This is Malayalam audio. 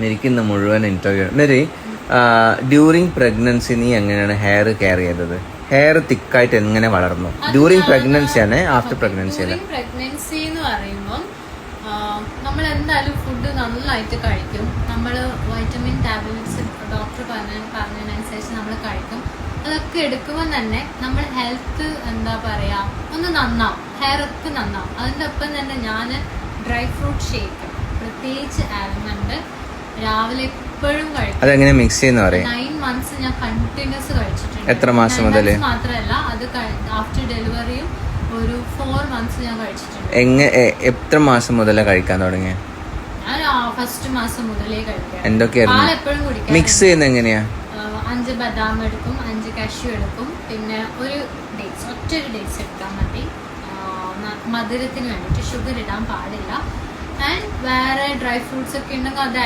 മെരിക്കുന്ന മുഴുവൻ ഇന്റർവ്യൂ മെരി ഡ്യൂറിങ് പ്രഗ്നൻസി നീ എങ്ങനെയാണ് ഹെയർ കെയർ ചെയ്തത്? ഹെയർ തിക്കായിട്ട് എങ്ങനെ വളർന്നു? ഡ്യൂറിങ് പ്രഗ്നൻസി ആണ് ആഫ്റ്റർ പ്രഗ്നൻസി ആണ് പ്രഗ്നൻസി എന്ന് പറയുമ്പോൾ നമ്മൾ എന്തായാലും ഫുഡ് നന്നായിട്ട് കഴിക്കും. നമ്മൾ വൈറ്റമിൻ ടാബ്ലറ്റ്സ് ഡോക്ടർ പറഞ്ഞ പറഞ്ഞതിനനുസരിച്ച് നമ്മൾ കഴിക്കും. അതൊക്കെ എടുക്കുമ്പോൾ തന്നെ നമ്മൾ ഹെൽത്ത് എന്താ പറയാ ഒന്ന് നന്നാവും. ഹെയർ ഒക്കെ നന്നാവും. അതിന്റെ ഒപ്പം തന്നെ ഞാൻ ഡ്രൈ ഫ്രൂട്ട് ഷേക്ക് പ്രത്യേകിച്ച് ആൽമണ്ട് രാവിലെ എപ്പോഴും കഴിക്കും. അതെങ്ങനെ മിക്സ് ചെയ്യുന്ന പറയാം? നയൻ മന്ത്സ് ഞാൻ കണ്ടിന്യൂസ് കഴിച്ചിട്ടുണ്ട്. എത്ര മാസം മുതൽ? മാത്രമല്ല അത് ആഫ്റ്റർ ഡെലിവറിയും ഒരു ഫോർ മന്ത്സ് ഞാൻ കഴിച്ചിട്ടുണ്ട്. എങ്ങനെ എത്ര മാസം മുതലേ കഴിക്കാൻ തുടങ്ങിയ? ഫസ്റ്റ് മാസം മുതലേ കഴിക്കാം എന്തൊക്കെയായിരുന്നു? മിക്സ് ചെയ്യുന്ന എങ്ങനെയാ? അഞ്ച് ബദാം എടുക്കും അഞ്ച് കഷ്യൂ എടുക്കും പിന്നെ ഒരു ഡേറ്റ്സ് ഒറ്റ ഒരു ഡേറ്റ്സ് എടുത്താൽ മതി. മധുരത്തിന് വേണ്ടിയിട്ട് ഷുഗർ ഇടാൻ പാടില്ല. ആൻഡ് വേറെ ഡ്രൈ ഫ്രൂട്ട്സ് ഒക്കെ ഉണ്ടെങ്കിൽ അത്